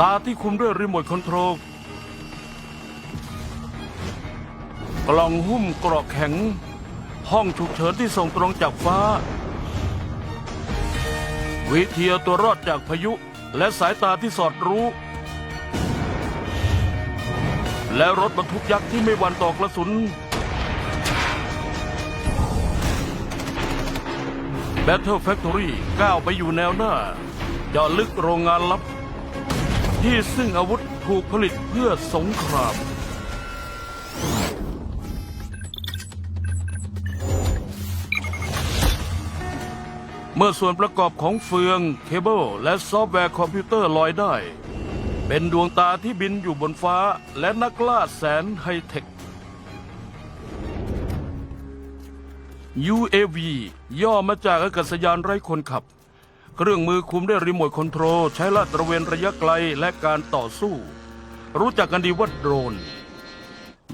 ตาที่คุมด้วยรีโมทคอนโทรลกล่องหุ้มเกราะแข็ง ห้องฉุกเฉินที่ส่งตรงจากฟ้า วิทยาตัวรอดจากพายุ และสายตาที่สอดรู้ และรถบรรทุกยักษ์ที่ไม่หวั่นต่อกระสุน Battle Factory ก้าวไปอยู่แนวหน้าเจาะลึกโรงงานลับ ที่ซึ่งอาวุธถูกผลิตเพื่อสงคราม เมื่อส่วนประกอบของเฟืองเคเบิลและซอฟต์แวร์คอมพิวเตอร์ลอยได้ เป็นดวงตาที่บินอยู่บนฟ้าและนักล่าแสนไฮเทค UAV ย่อมาจากอากาศยานไร้คนขับ เครื่องมือคุมด้วยรีโมทคอนโทรลใช้ลาดตระเวนระยะไกลและการต่อสู้ รู้จักกันดีว่าโดรน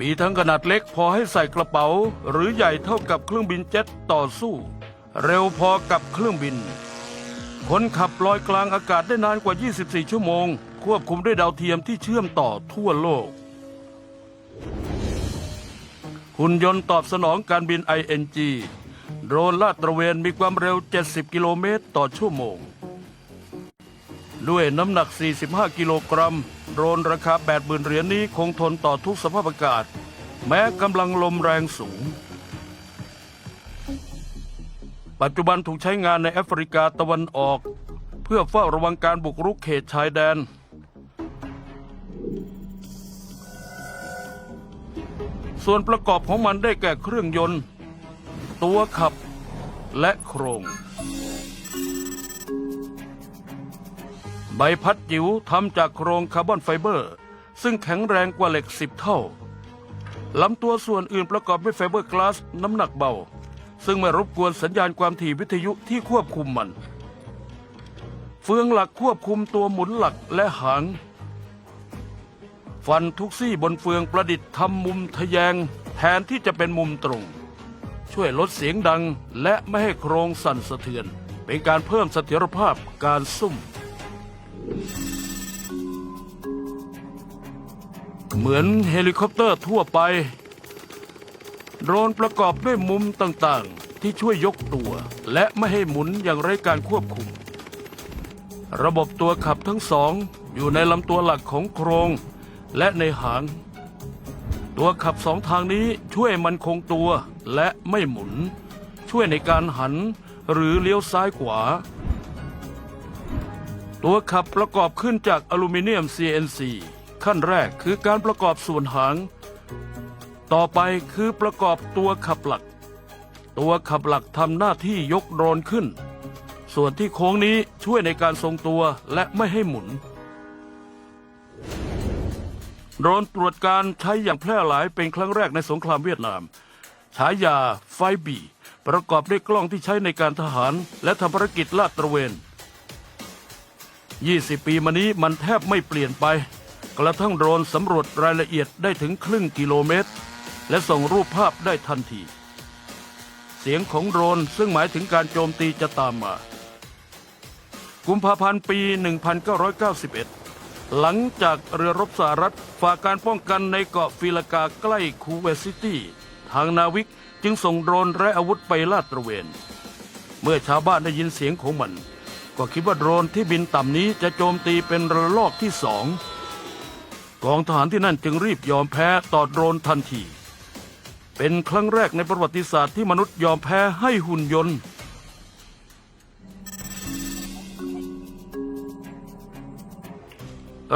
มีทั้งขนาดเล็กพอให้ใส่กระเป๋า หรือใหญ่เท่ากับเครื่องบินเจ็ตต่อสู้ เร็วพอกับเครื่องบินคนขับลอยกลางอากาศได้นานกว่า 24 ชั่วโมง ควบคุมด้วยดาวเทียมที่เชื่อมต่อทั่วโลก หุ่นยนต์ตอบสนองการบิน ING โดรนลาดตระเวนมีความเร็ว 70 กิโลเมตรต่อชั่วโมง ด้วยน้ำหนัก 45 กิโลกรัม โดรนราคา 80,000 เหรียญนี้คงทนต่อทุกสภาพอากาศ แม้กำลังลมแรงสูง ปัจจุบันถูกใช้งานในแอฟริกาตะวันออก เพื่อเฝ้าระวังการบุกรุกเขตชายแดนส่วนประกอบของมันได้แก่เครื่องยนต์ ตัวขับและโครง ใบพัดจิ๋วทำจากโครงคาร์บอนไฟเบอร์ ซึ่งแข็งแรงกว่าเหล็กสิบเท่าลำตัวส่วนอื่นประกอบด้วยไฟเบอร์กลาสน้ำหนักเบา ซึ่งไม่รบกวนสัญญาณความถี่วิทยุที่ควบคุมมัน เฟืองหลักควบคุมตัวหมุนหลักและหาง ฟันทุกซี่บนเฟืองประดิษฐ์ทำมุมทะแยงแทนที่จะเป็นมุมตรง ช่วยลดเสียงดังและไม่ให้โครงสั่นสะเทือน เป็นการเพิ่มเสถียรภาพการซุ่ม เหมือนเฮลิคอปเตอร์ทั่วไป โดรนประกอบด้วยมุมต่างๆ ที่ช่วยยกตัว และไม่ให้หมุนอย่างไร้การควบคุม ระบบตัวขับทั้งสองอยู่ในลำตัวหลักของโครงและในหาง ตัวขับสองทางนี้ช่วยมันคงตัวและไม่หมุน ช่วยในการหันหรือเลี้ยวซ้ายขวา ตัวขับประกอบขึ้นจากอลูมิเนียม CNC ขั้นแรกคือการประกอบส่วนหาง ต่อไปคือประกอบตัวขับหลัก ตัวขับหลักทำหน้าที่ยกโดรนขึ้น ส่วนที่โค้งนี้ช่วยในการทรงตัวและไม่ให้หมุน โดรนตรวจการใช้อย่างแพร่หลายเป็นครั้งแรกในสงครามเวียดนาม ฉายาไฟบี ประกอบด้วยกล้องที่ใช้ในการทหาร และทำภารกิจลาดตระเวน 20 ปีมานี้มันแทบไม่เปลี่ยนไป กระทั่งโดรนสำรวจรายละเอียดได้ถึงครึ่งกิโลเมตร และส่งรูปภาพได้ทันที เสียงของโดรนซึ่งหมายถึงการโจมตีจะตามมา กุมภาพันธ์ปี 1991 หลังจากเรือรบสหรัฐฝ่าการป้องกันในเกาะฟิลากาใกล้คูเวตซิตี้ ทางนาวิกจึงส่งโดรนและอาวุธไปลาดตระเวน เมื่อชาวบ้านได้ยินเสียงของมัน ก็คิดว่าโดรนที่บินต่ำนี้จะโจมตีเป็นระลอกที่สองกองทหารที่นั่นจึงรีบยอมแพ้ต่อโดรนทันที เป็นครั้งแรกในประวัติศาสตร์ที่มนุษย์ยอมแพ้ให้หุ่นยนต์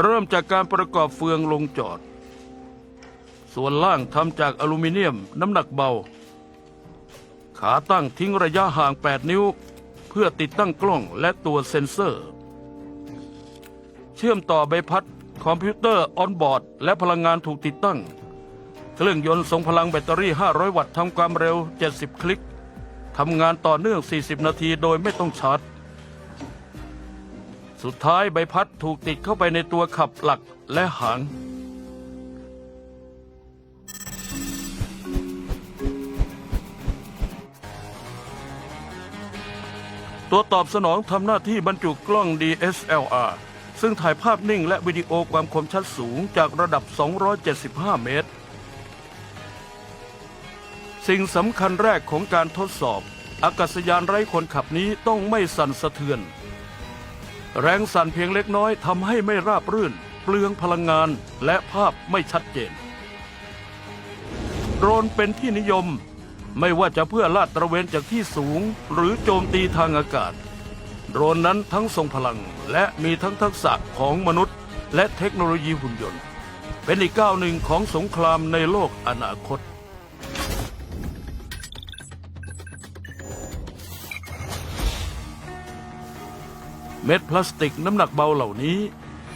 เริ่มจากการประกอบเฟืองลงจอด ส่วนล่างทำจากอลูมิเนียมน้ำหนักเบา ขาตั้งทิ้งระยะห่าง 8 นิ้ว เพื่อติดตั้งกล้องและตัวเซ็นเซอร์ เชื่อมต่อใบพัดคอมพิวเตอร์ออนบอร์ด และพลังงานถูกติดตั้ง เครื่องยนต์ทรงพลังแบตเตอรี่ 500 วัตต์ทำความเร็ว 70 คลิกทำงานต่อเนื่อง 40 นาทีโดยไม่ต้องชาร์จ สุดท้ายใบพัดถูกติดเข้าไปในตัวขับหลักและหาง ตัวตอบสนองทำหน้าที่บรรจุกล้อง DSLR ซึ่งถ่ายภาพนิ่งและวิดีโอความคมชัดสูงจากระดับ 275 เมตร สิ่งสำคัญแรกของการทดสอบ อากาศยานไร้คนขับนี้ต้องไม่สั่นสะเทือน แรงสั่นเพียงเล็กน้อยทำให้ไม่ราบรื่น เปลืองพลังงานและภาพไม่ชัดเจน โดรนเป็นที่นิยม ไม่ว่าจะเพื่อลาดตระเวนจากที่สูง หรือโจมตีทางอากาศ โดรนนั้นทั้งทรงพลังและมีทั้งทักษะของมนุษย์ และเทคโนโลยีหุ่นยนต์ เป็นอีกก้าวหนึ่งของสงครามในโลกอนาคต เม็ดพลาสติกน้ำหนักเบาเหล่านี้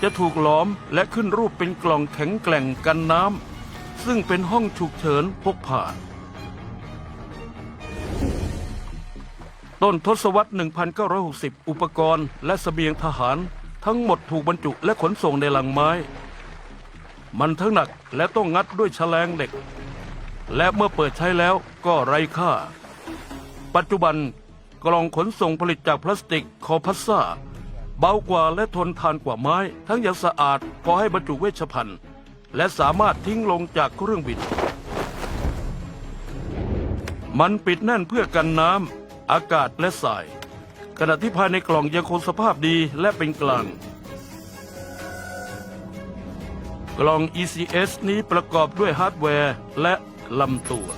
จะถูกหลอมและขึ้นรูปเป็นกล่องแข็งแกร่งกันน้ำซึ่งเป็นห้องฉุกเฉินพกพาต้นทศวรรษ 1960 อุปกรณ์และสเสบียงทหาร ทั้งหมดถูกบรรจุและขนส่งในลังไม้ มันทั้งหนักและต้องงัดด้วยแฉลงเหล็ก และเมื่อเปิดใช้แล้วก็ไร้ค่า ปัจจุบันกล่องขนส่งผลิตจากพลาสติกคอพัสซา เบากว่าและทนทานกว่าไม้ ทั้งยังสะอาดพอให้บรรจุเวชภัณฑ์ และสามารถทิ้งลงจากเครื่องบิน มันปิดแน่นเพื่อกันน้ำอากาศและทราย ขณะที่ภายในกล่องยังคงสภาพดีและเป็นกลาง กล่อง ECS นี้ประกอบด้วยฮาร์ดแวร์และลำตัว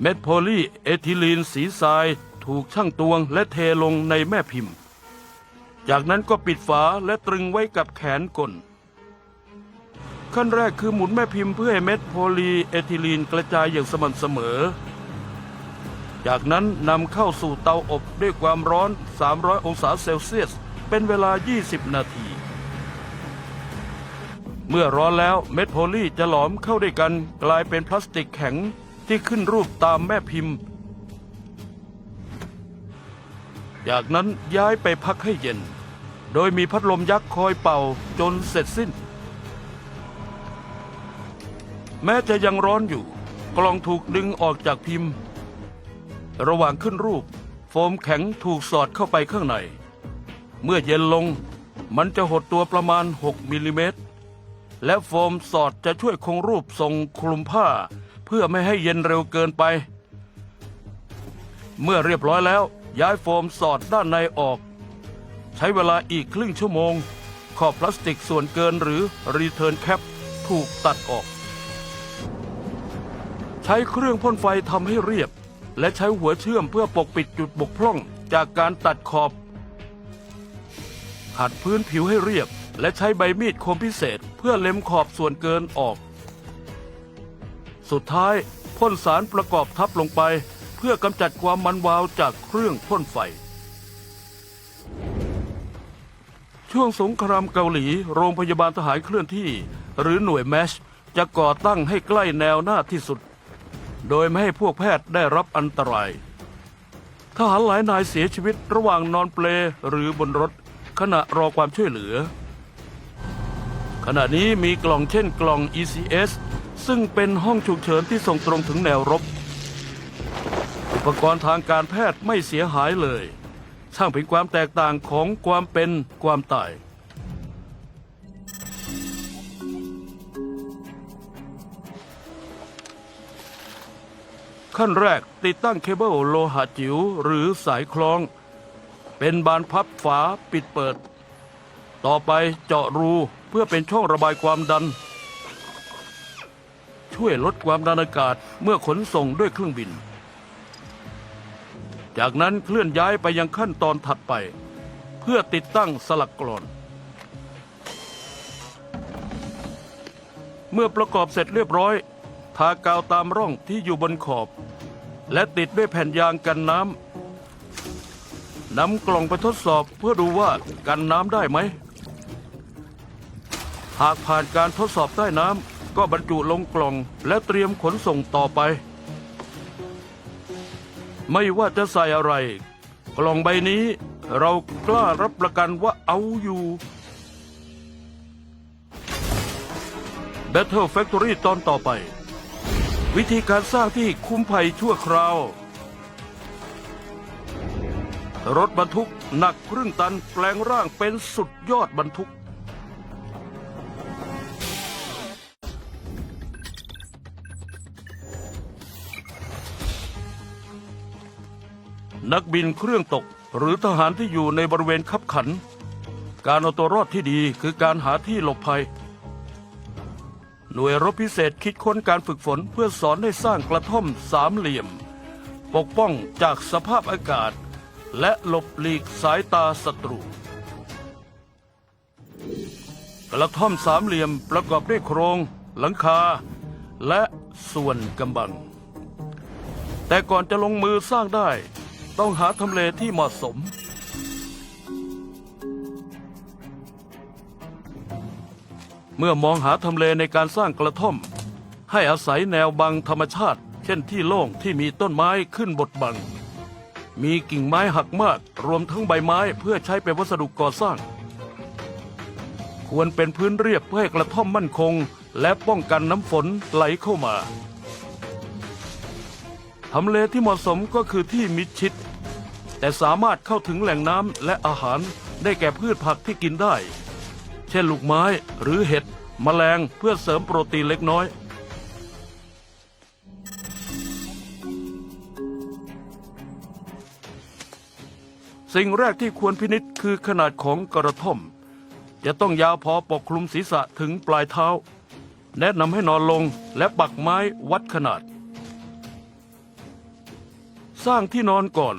เม็ดโพลีเอทิลีนสีทรายถูกช่างตวงและเทลงในแม่พิมพ์ จากนั้นก็ปิดฝาและตรึงไว้กับแขนกล ขั้นแรกคือหมุนแม่พิมพ์เพื่อให้เม็ดโพลีเอทิลีนกระจายอย่างสม่ำเสมอ จากนั้นนำเข้าสู่เตาอบด้วยความร้อน 300 องศาเซลเซียส เป็นเวลา 20 นาทีเมื่อร้อนแล้วเม็ดโพลีจะหลอมเข้าด้วยกันกลายเป็นพลาสติกแข็ง ที่ขึ้นรูปตามแม่พิมพ์ จากนั้นย้ายไปพักให้เย็น โดยมีพัดลมยักษ์คอยเป่าจนเสร็จสิ้น แม้จะยังร้อนอยู่ กล่องถูกดึงออกจากพิมพ์ ระหว่างขึ้นรูป โฟมแข็งถูกสอดเข้าไปข้างใน เมื่อเย็นลงมันจะหดตัวประมาณ 6มิลลิเมตรและโฟมสอดจะช่วยคงรูปทรงคลุมผ้า เพื่อไม่ให้เย็นเร็วเกินไป เมื่อเรียบร้อยแล้ว ย้ายโฟมสอดด้านในออก ใช้เวลาอีกครึ่งชั่วโมง ขอบพลาสติกส่วนเกินหรือรีเทิร์นแคปถูกตัดออก ใช้เครื่องพ่นไฟทำให้เรียบ และใช้หัวเชื่อมเพื่อปกปิดจุดบกพร่องจากการตัดขอบขัดพื้นผิวให้เรียบ และใช้ใบมีดคมพิเศษเพื่อเล็มขอบส่วนเกินออก สุดท้ายพ่นสารประกอบทับลงไป เพื่อกำจัดความมันวาวจากเครื่องพ่นไฟ ช่วงสงครามเกาหลี โรงพยาบาลทหารเคลื่อนที่ หรือหน่วยแมชจะก่อตั้งให้ใกล้แนวหน้าที่สุด โดยไม่ให้พวกแพทย์ได้รับอันตราย ทหารหลายนายเสียชีวิตระหว่างนอนเปลหรือบนรถ ขณะรอความช่วยเหลือ ขณะนี้มีกล่องเช่นกล่อง ECS ซึ่งเป็นห้องฉุกเฉินที่ส่งตรงถึงแนวรบ อุปกรณ์ทางการแพทย์ไม่เสียหายเลยช่างเป็นความแตกต่างของความเป็นความตายขั้นแรกติดตั้งเคเบิลโลหะจิ๋วหรือสายคล้อง เป็นบานพับฝาปิดเปิด ต่อไปเจาะรูเพื่อเป็นช่องระบายความดัน ช่วยลดความดันอากาศเมื่อขนส่งด้วยเครื่องบิน จากนั้นเคลื่อนย้ายไปยังขั้นตอนถัดไป เพื่อติดตั้งสลักกลอน เมื่อประกอบเสร็จเรียบร้อย ทากาวตามร่องที่อยู่บนขอบ และติดด้วยแผ่นยางกันน้ำนำกล่องไปทดสอบเพื่อดูว่ากันน้ำได้ไหมหากผ่านการทดสอบใต้น้ำ ก็บรรจุลงกล่องและเตรียมขนส่งต่อไป ไม่ว่าจะใส่อะไร กล่องใบนี้เรากล้ารับประกันว่าเอาอยู่ Battle Factory ตอนต่อไป วิธีการสร้างที่คุ้มภัยชั่วคราว รถบรรทุกหนักครึ่งตันแปลงร่างเป็นสุดยอดบรรทุก นักบินเครื่องตก หรือทหารที่อยู่ในบริเวณคับขัน การเอาตัวรอดที่ดีคือการหาที่หลบภัย หน่วยรบพิเศษคิดค้นการฝึกฝนเพื่อสอนให้สร้างกระท่อมสามเหลี่ยม ปกป้องจากสภาพอากาศ และหลบหลีกสายตาศัตรู กระท่อมสามเหลี่ยมประกอบด้วยโครง หลังคา และส่วนกำบังแต่ก่อนจะลงมือสร้างได้ ต้องหาทำเลที่เหมาะสม เมื่อมองหาทำเลในการสร้างกระท่อม ให้อาศัยแนวบังธรรมชาติ เช่นที่โล่งที่มีต้นไม้ขึ้นบดบัง มีกิ่งไม้หักมาก รวมทั้งใบไม้เพื่อใช้เป็นวัสดุก่อสร้าง ควรเป็นพื้นเรียบเพื่อให้กระท่อมมั่นคง และป้องกันน้ำฝนไหลเข้ามาทำเลที่เหมาะสมก็คือที่มิดชิด แต่สามารถเข้าถึงแหล่งน้ำและอาหารได้แก่พืชผักที่กินได้ เช่นลูกไม้หรือเห็ดแมลงเพื่อเสริมโปรตีนเล็กน้อย สิ่งแรกที่ควรพินิจคือขนาดของกระท่อม จะต้องยาวพอปกคลุมศีรษะถึงปลายเท้า แนะนำให้นอนลงและปักไม้วัดขนาด สร้างที่นอนก่อน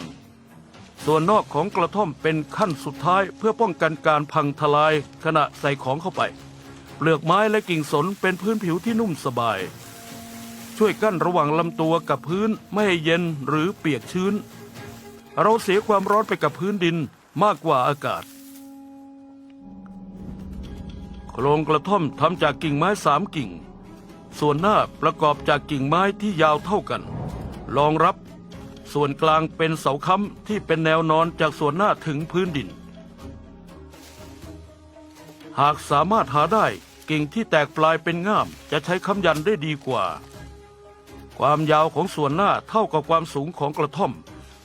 ส่วนนอกของกระท่อมเป็นขั้นสุดท้ายเพื่อป้องกันการพังทลายขณะใส่ของเข้าไป เปลือกไม้และกิ่งสนเป็นพื้นผิวที่นุ่มสบาย ช่วยกั้นระหว่างลำตัวกับพื้นไม่ให้เย็นหรือเปียกชื้น เราเสียความร้อนไปกับพื้นดินมากกว่าอากาศโครงกระท่อมทำจากกิ่งไม้สามกิ่ง ส่วนหน้าประกอบจากกิ่งไม้ที่ยาวเท่ากันรองรับ ส่วนกลางเป็นเสาค้ำที่เป็นแนวนอนจากส่วนหน้าถึงพื้นดิน หากสามารถหาได้กิ่งที่แตกปลายเป็นง่ามจะใช้ค้ำยันได้ดีกว่า ความยาวของส่วนหน้าเท่ากับความสูงของกระท่อม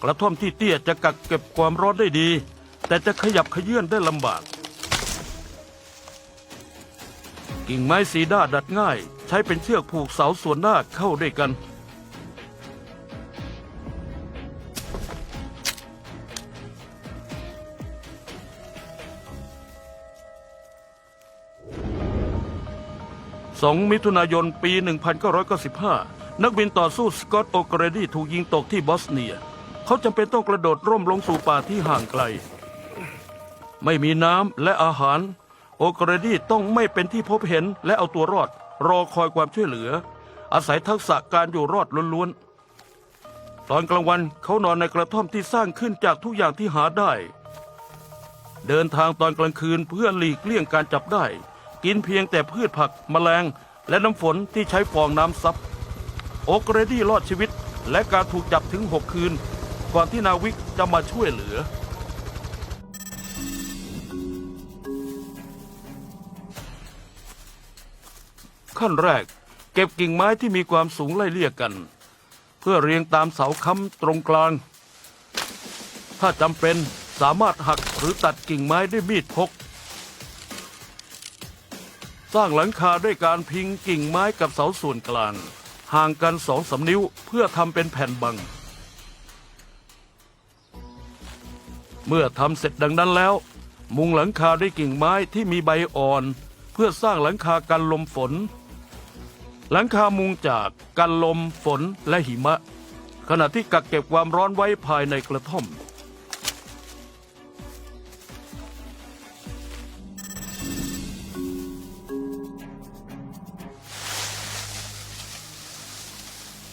กระท่อมที่เตี้ยจะกักเก็บความร้อนได้ดี แต่จะขยับขยื่นได้ลำบาก กิ่งไม้สีด้าดัดง่าย ใช้เป็นเชือกผูกเสาส่วนหน้าเข้าด้วยกัน 2 มิถุนายน ปี 1995 นักบินต่อสู้สกอตต์โอเกรดี้ถูกยิงตกที่บอสเนีย เขาจำเป็นต้องกระโดดร่มลงสู่ป่าที่ห่างไกล ไม่มีน้ำและอาหาร โอเกรดี้ต้องไม่เป็นที่พบเห็นและเอาตัวรอด รอคอยความช่วยเหลือ อาศัยทักษะการอยู่รอดล้วนๆ ตอนกลางวันเขานอนในกระท่อมที่สร้างขึ้นจากทุกอย่างที่หาได้ เดินทางตอนกลางคืนเพื่อหลีกเลี่ยงการจับได้ กินเพียงแต่พืชผักแมลง และน้ำฝนที่ใช้ฟองน้ำซับ โอเกรดี้รอดชีวิต และการถูกจับถึง 6 คืน ก่อนที่นาวิกจะมาช่วยเหลือ ขั้นแรกเก็บกิ่งไม้ที่มีความสูงไล่เลี่ยกัน เพื่อเรียงตามเสาค้ำตรงกลาง ถ้าจำเป็นสามารถหักหรือตัดกิ่งไม้ด้วยมีดพก สร้างหลังคาด้วยการพิงกิ่งไม้กับเสาส่วนกลาง ห่างกันสองสามนิ้วเพื่อทำเป็นแผ่นบัง เมื่อทำเสร็จดังนั้นแล้ว มุงหลังคาด้วยกิ่งไม้ที่มีใบอ่อน เพื่อสร้างหลังคากันลมฝน หลังคามุงจากกันลมฝนและหิมะ ขณะที่กักเก็บความร้อนไว้ภายในกระท่อม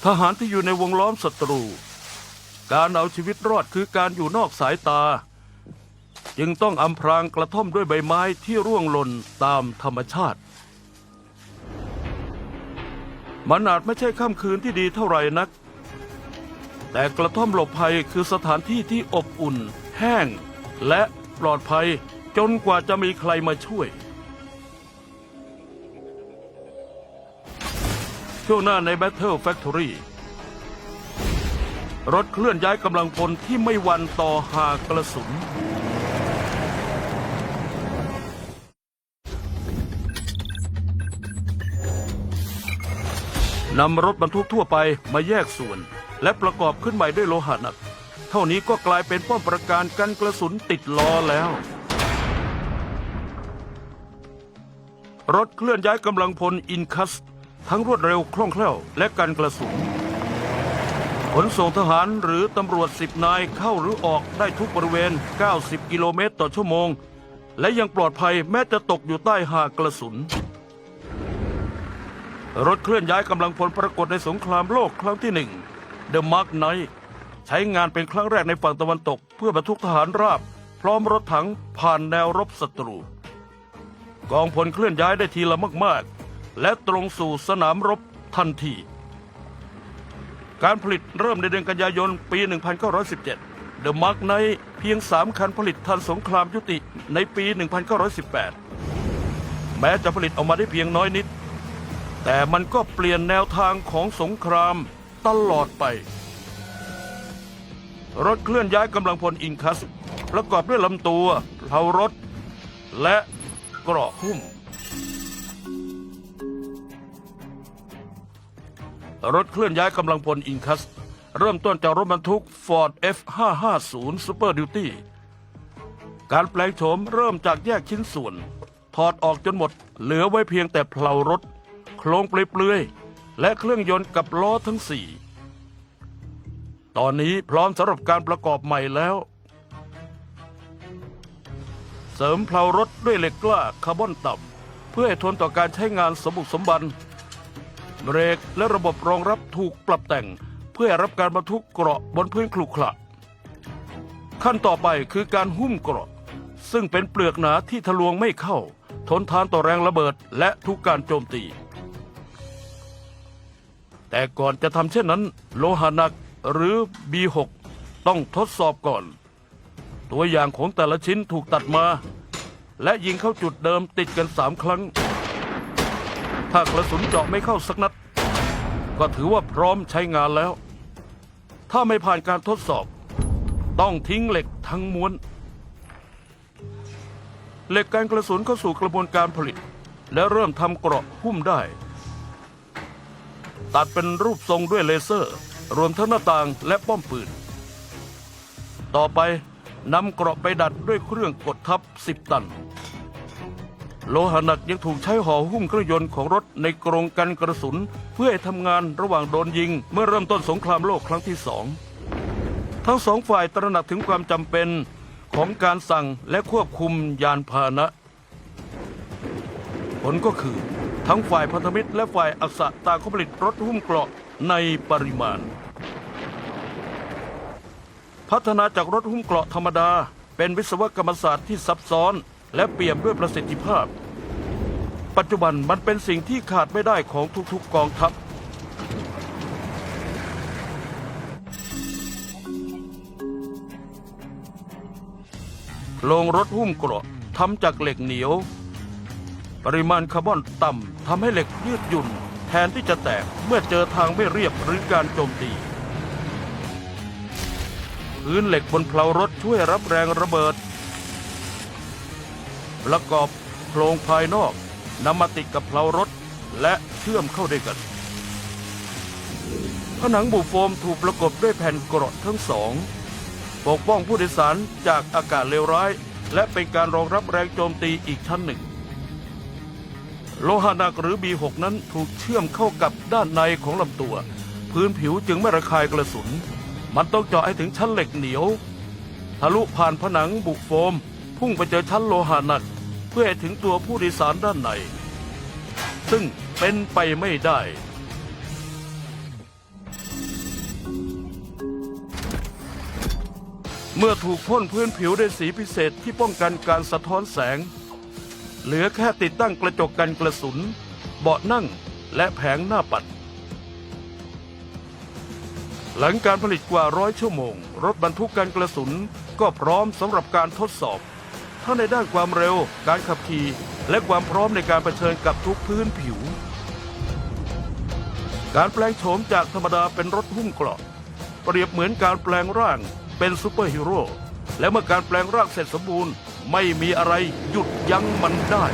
ทหารที่อยู่ในวงล้อมศัตรู การเอาชีวิตรอดคือการอยู่นอกสายตา จึงต้องอำพรางกระท่อมด้วยใบไม้ที่ร่วงหล่นตามธรรมชาติ มันอาจไม่ใช่ค่ำคืนที่ดีเท่าไหร่นัก แต่กระท่อมหลบภัยคือสถานที่ที่อบอุ่น แห้ง และปลอดภัยจนกว่าจะมีใครมาช่วย ช่วงหน้าใน Battle Factory รถเคลื่อนย้ายกำลังพลที่ไม่หวันต่อหากกระสุน นำรถบรรทุกทั่วไปมาแยกส่วน และประกอบขึ้นใหม่ด้วยโลหะหนัก เท่านี้ก็กลายเป็นป้อมประการกันกระสุนติดล้อแล้ว รถเคลื่อนย้ายกำลังพลอินคัส ทั้งรวดเร็วคล่องแคล่วและกันกระสุน ขนส่งทหารหรือตำรวจสิบนายเข้าหรือออกได้ทุกบริเวณ 90 กิโลเมตรต่อชั่วโมง และยังปลอดภัยแม้จะตกอยู่ใต้หากระสุน รถเคลื่อนย้ายกำลังพลปรากฏในสงครามโลกครั้งที่หนึ่งเดอะมาร์กไนใช้งานเป็นครั้งแรกในฝั่งตะวันตก เพื่อบรรทุกทหารราบ พร้อมรถถังผ่านแนวรบศัตรู กองพลเคลื่อนย้ายได้ทีละมากๆ และตรงสู่สนามรบทันที การผลิตเริ่มในเดือนกันยายนปี 1917เดอะมาร์กไนเพียง 3 คันผลิตทันสงครามยุติในปี 1918 แม้จะผลิตออกมาได้เพียงน้อยนิด แต่มันก็เปลี่ยนแนวทางของสงครามตลอดไป รถเคลื่อนย้ายกำลังพลอินคัส ประกอบด้วยลำตัวเผารถ และเกราะหุ้ม รถเคลื่อนย้ายกำลังพลอินคัส เริ่มต้นจากรถบรรทุก Ford F550 Super Duty การแปลงโฉมเริ่มจากแยกชิ้นส่วน ถอดออกจนหมด เหลือไว้เพียงแต่เพลารถ โครงเปลือยๆและเครื่องยนต์กับล้อทั้งสี่ตอนนี้พร้อมสำหรับการประกอบใหม่แล้ว เสริมเพลารถด้วยเหล็กกล้าคาร์บอนต่ำเพื่อให้ทนต่อการใช้งานสมบุกสมบัน เบรกและระบบรองรับถูกปรับแต่ง เพื่อรับการบรรทุกเกราะบนพื้นขรุขระขั้นต่อไปคือการหุ้มเกราะ ซึ่งเป็นเปลือกหนาที่ทะลวงไม่เข้า ทนทานต่อแรงระเบิดและทุกการโจมตี แต่ก่อนจะทำเช่นนั้น โลหะหนักหรือ B6 ต้องทดสอบก่อน ตัวอย่างของแต่ละชิ้นถูกตัดมา และยิงเข้าจุดเดิมติดกันสามครั้ง ถ้ากระสุนเจาะไม่เข้าสักนัด ก็ถือว่าพร้อมใช้งานแล้ว ถ้าไม่ผ่านการทดสอบ ต้องทิ้งเหล็กทั้งม้วน เหล็กการกระสุนเข้าสู่กระบวนการผลิต และเริ่มทำเกราะหุ้มได้ ตัดเป็นรูปทรงด้วยเลเซอร์ รวมทั้งหน้าต่างและป้อมปืน ต่อไปนำเกราะไปดัดด้วยเครื่องกดทับ 10 ตัน โลหะหนักยังถูกใช้ห่อหุ้มเครื่องยนต์ของรถในกรงกันกระสุน เพื่อให้ทำงานระหว่างโดนยิง เมื่อเริ่มต้นสงครามโลกครั้งที่สองทั้งสองฝ่ายตระหนักถึงความจำเป็นของการสั่งและควบคุมยานพาหนะ ผลก็คือ ทั้งฝ่ายพันธมิตรและฝ่ายอักษะต่างก็ผลิตรถหุ้มเกราะในปริมาณ พัฒนาจากรถหุ้มเกราะธรรมดา เป็นวิศวกรรมศาสตร์ที่ซับซ้อน และเปี่ยมด้วยประสิทธิภาพ ปัจจุบันมันเป็นสิ่งที่ขาดไม่ได้ของทุกๆกองทัพ โรงรถหุ้มเกราะทำจากเหล็กเหนียว ปริมาณคาร์บอนต่ำทำให้เหล็กยืดหยุ่น แทนที่จะแตกเมื่อเจอทางไม่เรียบหรือการโจมตีพื้นเหล็กบนเพลารถช่วยรับแรงระเบิด ประกอบโครงภายนอกนำมาติดกับเพลารถและเชื่อมเข้าด้วยกัน ผนังบุโฟมถูกประกบด้วยแผ่นกราะทั้งสอง ปกป้องผู้โดยสารจากอากาศเลวร้าย และเป็นการรองรับแรงโจมตีอีกชั้นหนึ่ง โลหะหนักหรือ B6 นั้นถูกเชื่อมเข้ากับด้านในของลำตัว พื้นผิวจึงไม่ระคายกระสุน มันต้องเจาะให้ถึงชั้นเหล็กเหนียว ทะลุผ่านผนังบุโฟม พุ่งไปเจอชั้นโลหะหนัก เพื่อให้ถึงตัวผู้โดยสารด้านใน ซึ่งเป็นไปไม่ได้ เมื่อถูกพ่นพื้นผิวด้วยสีพิเศษที่ป้องกันการสะท้อนแสง เหลือแค่ติดตั้งกระจกกันกระสุน เบาะนั่งและแผงหน้าปัด หลังการผลิตกว่าร้อยชั่วโมง รถบรรทุกกันกระสุนก็พร้อมสำหรับการทดสอบ ทั้งในด้านความเร็ว การขับขี่ และความพร้อมในการเผชิญกับทุกพื้นผิว การแปลงโฉมจากธรรมดาเป็นรถหุ้มเกราะ เปรียบเหมือนการแปลงร่างเป็นซูเปอร์ฮีโร่และเมื่อการแปลงร่างเสร็จสมบูรณ์ ไม่มีอะไรหยุดยั้งมันได้